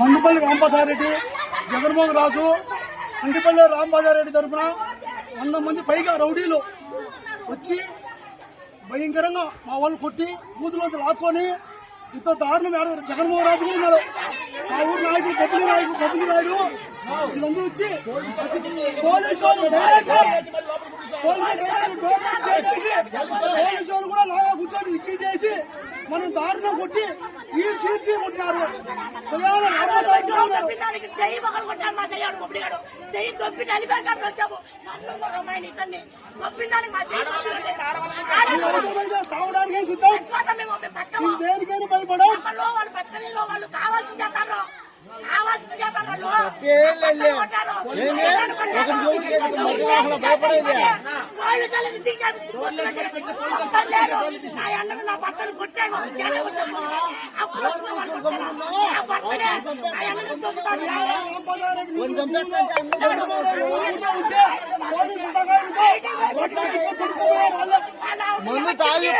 మండిపల్లి రాంప్రసారెడ్డి జగన్మోహన్ రాజు మండిపల్లి రెడ్డి తరఫున వంద మంది పైగా రౌడీలు వచ్చి భయంకరంగా మా వాళ్ళు కొట్టి బూతులోంచి లాక్కొని ఇంత దారుణం ఆడ జగన్మోహన్ రాజు కూడా ఉన్నారు మా ఊరు నాయకులు బొబ్బిలి నాయకులు బొబ్బిలి నాయుడు వీళ్ళందరూ వచ్చి పోలీసు వాళ్ళు డైరెక్ట్ పోలీసు వాళ్ళు కూడా లాగా కూర్చొని ఇచ్చి చేసి మనం దారుణం కొట్టి ఈ చీల్చి కొట్టినారు. చెయ్యి మొగలు కొట్టాను మా చెయ్యాడు ముబ్బడిగాడు చెయ్యి దొబ్బి వచ్చాము నన్ను ఇతన్ని దొబ్బిందానికి మా చెయ్యి సావడానికే సిద్ధం దేనికైనా భయపడం పోలీసు సహాయంతో ముందు తాగి